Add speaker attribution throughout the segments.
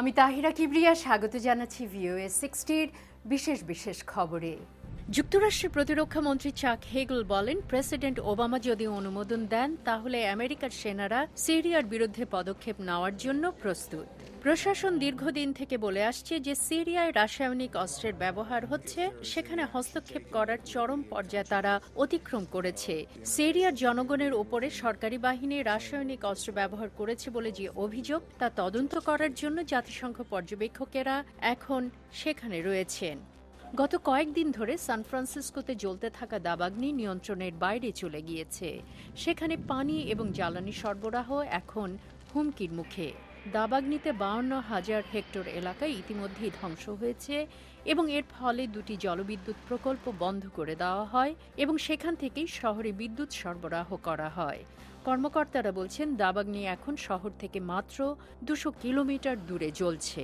Speaker 1: আমি তাহিরা কিবরিয়া স্বাগত জানাচ্ছি ভিওএ সিক্সটির বিশেষ বিশেষ খবরে। যুক্তরাষ্ট্রের প্রতিরক্ষা মন্ত্রী চাক হেগল বলেন, প্রেসিডেন্ট ওবামা যদি অনুমোদন দেন, তাহলে আমেরিকার সেনারা সিরিয়ার বিরুদ্ধে পদক্ষেপ নেওয়ার জন্য প্রস্তুত। প্রশাসন দীর্ঘদিন থেকে বলে আসছে যে সিরিয়ায় রাসায়নিক অস্ত্রের ব্যবহার হচ্ছে, সেখানে হস্তক্ষেপ করার চরম পর্যায়ে তারা অতিক্রম করেছে। সিরিয়ার জনগণের ওপরে সরকারি বাহিনী রাসায়নিক অস্ত্র ব্যবহার করেছে বলে যে অভিযোগ, তা তদন্ত করার জন্য জাতিসংঘ পর্যবেক্ষকেরা এখন সেখানে রয়েছেন। গত কয়েকদিন ধরে সান ফ্রান্সিসকোতে জ্বলতে থাকা দাবাগ্নি নিয়ন্ত্রণের বাইরে চলে গিয়েছে। সেখানে পানি এবং জ্বালানি সরবরাহ এখন হুমকির মুখে। দাবাগ্নিতে বাউন্ন হাজার হেক্টর এলাকা ইতিমধ্যেই ধ্বংস হয়েছে এবং এর ফলে দুটি জলবিদ্যুৎ প্রকল্প বন্ধ করে দেওয়া হয় এবং সেখান থেকেই শহরে বিদ্যুৎ সরবরাহ করা হয়। কর্মকর্তারা বলছেন, দাবাগ্নি এখন শহর থেকে মাত্র দুশো কিলোমিটার দূরে জ্বলছে।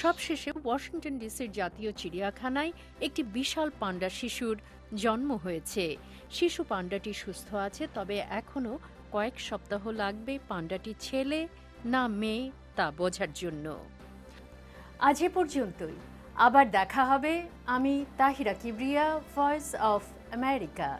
Speaker 1: সবশেষে ওয়াশিংটন ডিসির জাতীয় চিড়িয়াখানায় একটি বিশাল পান্ডা শিশুর জন্ম হয়েছে। শিশু পান্ডাটি সুস্থ আছে, তবে এখনও কয়েক সপ্তাহ লাগবে পান্ডাটি ছেলে না মেয়ে তা বোঝার জন্য। আজ এ পর্যন্তই। আবার দেখা হবে। আমি Tahira Kibria voice of America